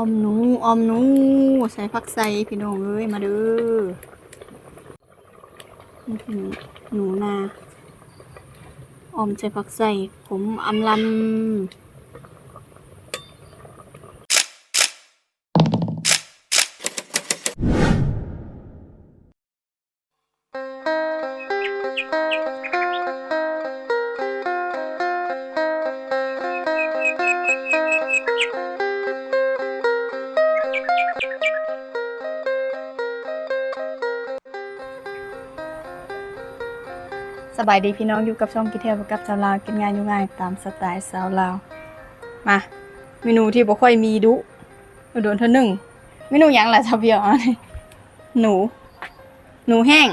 อมหนูอมหนู ใส่ผักใส่พี่น้องเอ้ยมาเด้อหนูนาอมใส่ผักใส่ผมอำลำ สบายดีพี่น้องอยู่กับช่องกิเทลกับชาวลาวกินงานอยู่ง่ายตามสไตล์สาวลาวมาเมนูที่บ่ค่อยมีดุโดนเท่าหนึ่งเมนูยังล่ะชาวเบียวอันหนู หนูแห้ง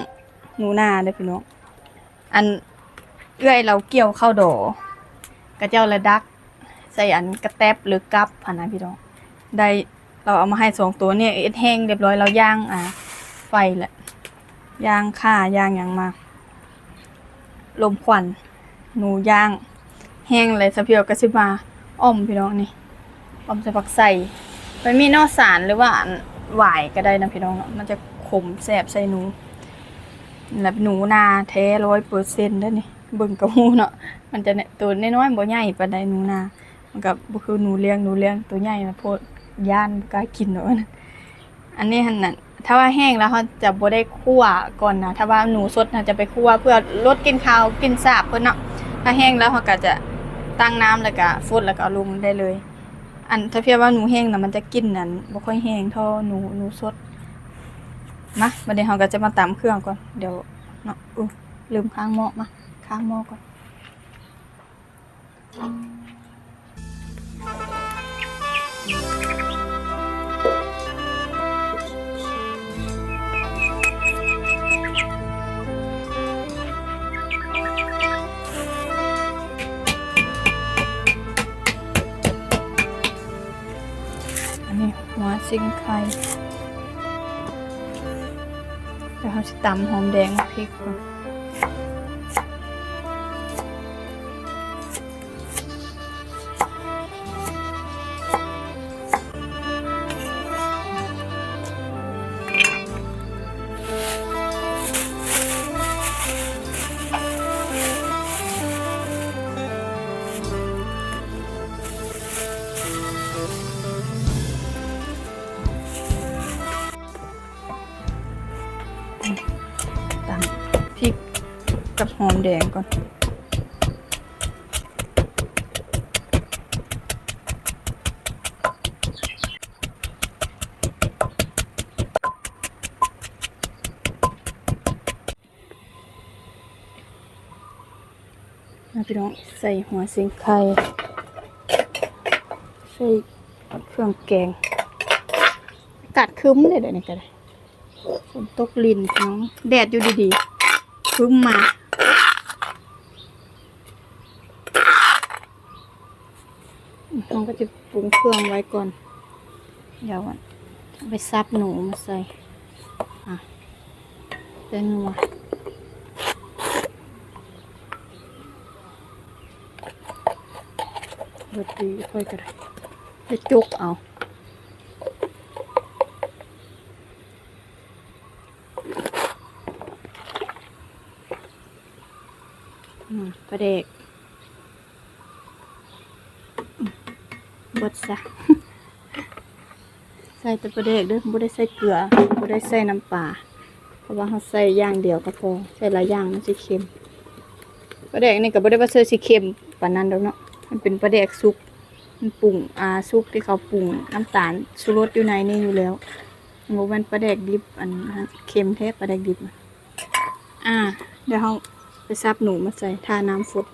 หนูนาเด้อพี่น้องอันเอื้อยเราเกี่ยวข้าวดอกระเจ้าระดัก ใส่อันกระแตบหรือกับพันนะพี่น้องได้เราเอามาให้สองตัวเนี่ยเอ็ดแห้งเรียบร้อยเราย่างอ่าไฟแหละย่างข่าย่างหยังมา ลมควันหนูย่าง แห้งเลยสะเพียวกระซิบมาอ้อมพี่น้องนี่อ้อมใส่ผักใส่มันมีนอกสารหรือว่าหวายก็ได้นะพี่น้องเนาะมันจะขมแสบใส่หนูแล้วหนูนาแท้ร้อยเปอร์เซ็นต์ด้นี่เบิ่งกระหูเนาะมันจะเนี่ยตัวน้อยๆบ่ใหญ่ปานใดหนูนามันก็บ่คือหนูเลี้ยงหนูเลี้ยงตัวใหญ่นะโพดย่านกล้ากินเนาะอันนี้หั่นน่ะ ถ้าว่าแห้งแล้วเขาจะบ่ได้คั่วก่อนนะถ้าว่าหนูสดนะจะไปคั่วเพื่อลดกลินคาวกลินสาบเพิ่นเนาะถ้าแห้งแล้วเขาก็จะตั้งน้ำแล้วก็ฟดแล้วก็ลงได้เลย อันถ้าเพียงว่าหนูแห้งน่ะมันจะกลินนั่นบ่ค่อยแห้งเท่าหนูหนูสดมาบัดนี้เราก็จะมาตำเครื่องก่อนเดี๋ยวเนาะอู้ลืมค้างหม้อมาค้างหม้อก่อน หัวซิงไข่เดี๋ยวเขาจะตำหอมแดงพริกก่อน อมแดงก่อน มาพี่น้องใส่หัวซิงไข่ใส่เครื่องแกงกัดคึ้มเลยเดี๋ยวนี้ก็ได้ฝนตกลินน้องแดดอยู่ดีๆพึ่งมา น้องก็จะ ปรุงเครื่องไว้ก่อน เดี๋ยวอะเอาไปซับหนูมาใส่อะเป็นนัวเบิดดีค่อยก็ได้ไปจุกเอาอืมประเด็กอืมบด ซะใส่แต่ประเด็กเด้อบ่ได้ใส่เกลือบ่ได้ใส่น้ำปลาเพราะว่าเขาใส่อย่างเดียวก็พอใส่หลายอย่างมันสิเค็มประเด็กนี่ก็บ่ได้ว่าเสือสิเค็มปานนั้นดอกเนาะมันเป็นประเด็กซุปมันปรุงอ่าซุปที่เขาปรุงน้ำตาลชูรสอยู่ในนี่อยู่แล้วมันบ่แม่นประเด็กดิบอันนั้นเค็มแท้ประเด็กดิบอ่าเดี๋ยวเราไปซับหนูมาใส่ทาน้ำฝุด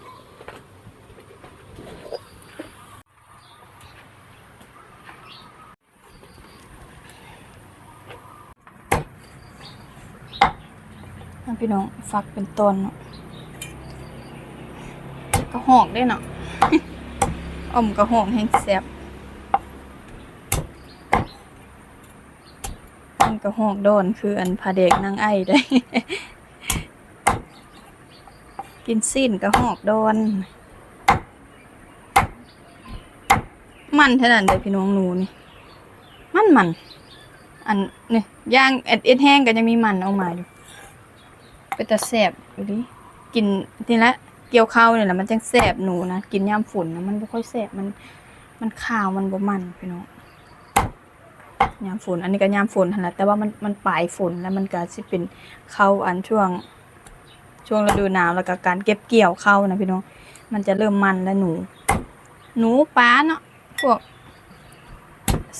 ให้ พี่น้องฟักเป็นต้นเนาะกระหอกได้เนาะอมกระหอกแห้งแซ่บอันกระหอกโดนคืออันพาเด็กนางไอ้ได้ กินสิ้นกระหอกโดน มันเท่านั้นเลยพี่น้องหนูนี่ มันมัน อันนี่ย่างเอ็ดเอ็ดแห้งก็ยังมีมันออกมาอยู่ เป็นตาแสบอยู่ดิกินนี่ละเกี่ยวข้าวเนี่ยแหละมันจังแสบหนูนะกินยามฝนนะมันบ่ค่อยแสบมัน มันข้าวมันบ่มันพี่น้องยามฝน อันนี้ก็ยามฝนหั่นแหละแต่ว่ามันมันปลายฝนแล้วมันก็สิเป็นเข้าอันช่วง ช่วงฤดูหนาวแล้วก็การเก็บเกี่ยวเข้านะพี่น้องมันจะเริ่มมันแล้วหนู หนูปลาเนาะพวก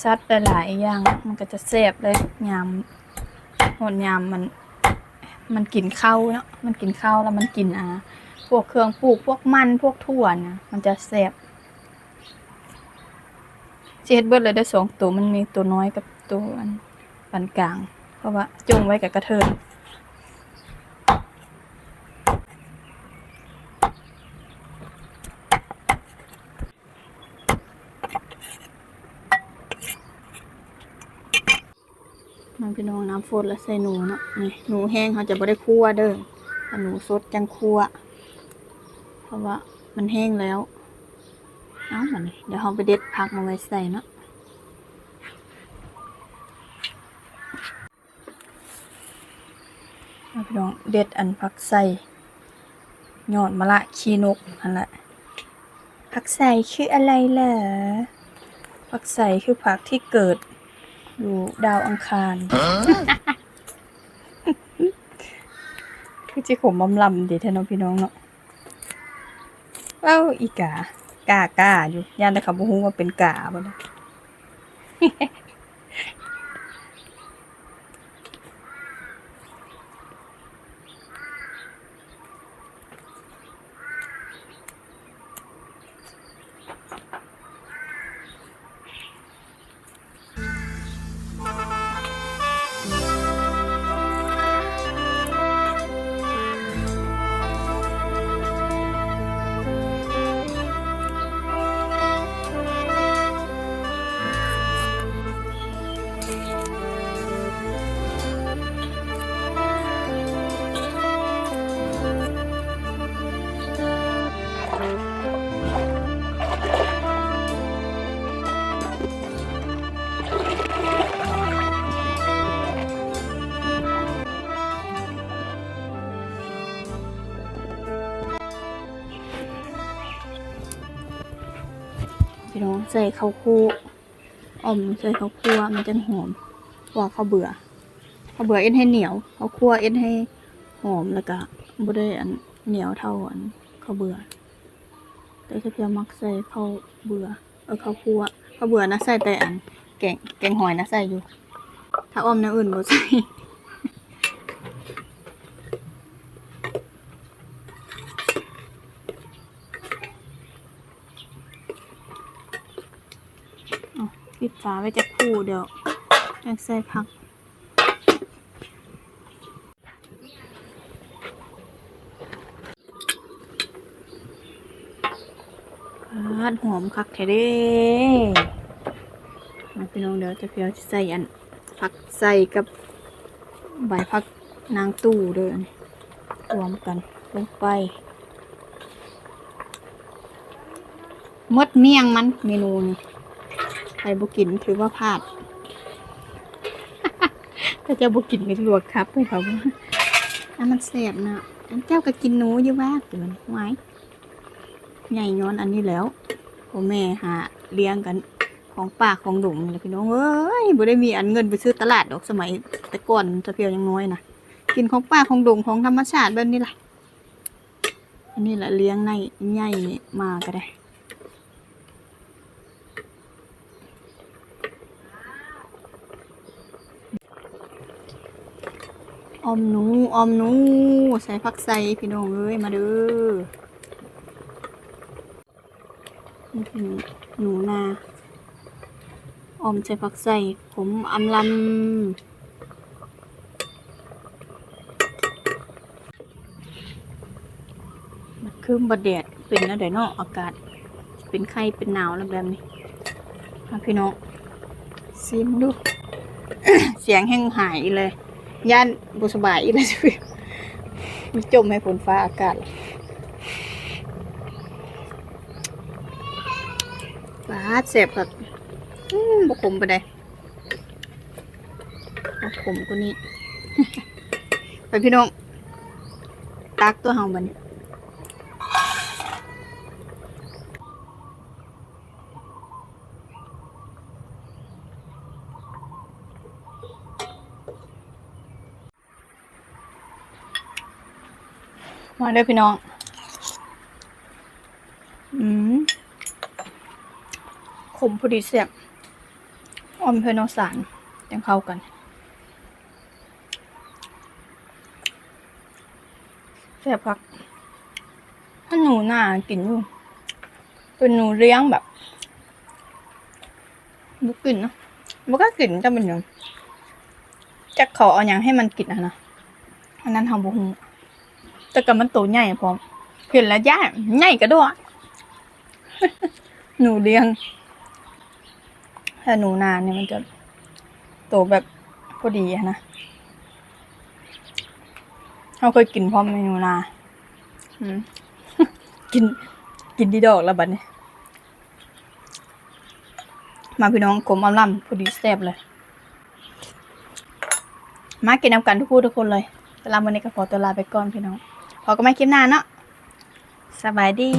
ซัดหลายๆอย่างมันก็จะแซ่บเลยยำหดยำมัน มันกินข้าวเนาะมันกินข้าวแล้วมันกินอ่าพวกเครื่องปลูกพวกมันพวกถั่วนะมันจะแซ่บเจ็ดเบิดเลยได้สองตัวมันมีตัวน้อยกับตัวอันปานกลาง เพราะว่าจงไว้กับกระเทินมันพี่น้อง น้ำฝนแล้วใส่หนูเนาะนี่หนูแห้งเขาจะไม่ได้คั่วเด้อถ้าหนูสดจังคั่ว เพราะว่ามันแห้งแล้วเอ้ามันเดี๋ยวเราไปเด็ดผักมาไว้ใส่เนาะเอาพี่น้องเด็ดอันผักใส่ยอดมะละขี้นกอันละผักใส่คืออะไรเหรอผักใส่คือผักที่เกิด อยู่ดาวอังคารคือจิขมบำลำดีแท้เน้องพี่น้องเนาะเอ้าอีกากากาอยู่ย่านแต่เขาบ่ฮู้ว่าเป็นกาบ่ได้ พี่น้องใส่ข้าวคั่วอ่อมใส่ข้าวคั่วมันจะหอมกว่าข้าวเบื่อข้าวเบื่อเอ็นให้เหนียวข้าวคั่วเอ็นให้หอมแล้วก็บ่ได้อันเหนียวเท่าอันข้าวเบื่อแต่ถ้าเพียงมักใส่ข้าวเบื่อเออข้าวคั่วข้าวเบื่อนะใส่แต่อันแกงแกงหอยนะใส่อยู่ ถ้าอ้อมแนวอื่นบ่ใส่ เอาปิดฝาไว้จะคู่เดี๋ยวยังใส่ผักพัดหอมคักแท้เด้มาพี่น้องเดี๋ยวจะเพียวใส่อันผักใส่กับใบผักนางตู้เด้อรวมกันลงไปมดเมี่ยงมันเมนูนี้ ใครบุกินถือว่าพลาดถ้าเจ้าบุกินก็ลวกครับให้เขาอันมันแสบนะอันเจ้าก็กินหนูอยู่บ้างเตือนไว้ใหญ่ย้อนอันนี้แล้วพ่อแม่หาเลี้ยงกันของป่าของดงนี่แหละพี่น้องเอ้ยบ่ได้มีอันเงินไปซื้อตลาดดอกสมัยแต่ก่อนจะเพียวยังน้อยนะกินของป่าของดงของธรรมชาติแบบนี้แหละอันนี้แหละเลี้ยงในใหญ่มาก็ได้ อมหนูออมหนู ใส่ผักใส่พี่น้องเอ้ยมาเด้อนี่คือหนูนาออมใส่ผักใส่ผมอำลำมันคือบดแดดเป็นแล้วเดี๋ยวนาะอากาศ เป็นไข้เป็นหนาวแล้วแบบนี้พี่น้องซิมดู เสียงแห้งหายเลย ย่านบุสบายอีกแล้วสิพี่มันจมให้ฝนฟ้าอากาศปลาดเสบแบบบกขมไปได้เอาขมกว่านี้ ไปพี่น้อง ตักตัวเฮามัน มาด้อพี่น้อง อืมขมพอดีเสียบออมเพนอสารยังเข้ากันแซ่บพัก ถ้าหนูหน้ากินอยู่เป็นหนูเลี้ยงแบบบุกินเนาะมันก็กลิ่นจะเป็นอย่างจะขอเอาอย่างให้มันกลิ่นอะนะอันนั้นทำบุหง แต่กับมันโตใหญ่พร้อมเห็นแล้วย่าใหญ่กระโดดหนูเลี้ยงถ้าหนูนาเนี่ยมันจะโตแบบพอดีนะเราเคยกินพร้อมเมนูนากิน กินดีดอกแล้วบัดนี้ มาพี่น้องกลมอำล่ำพอดีแซ่บเลย มากินน้ำกันทุกคู่ทุกคนเลยสำหรับวันนี้ก็ขอตัวลาไปก่อนพี่น้อง พอกันใหม่คลิปหน้าเนาะสบายดี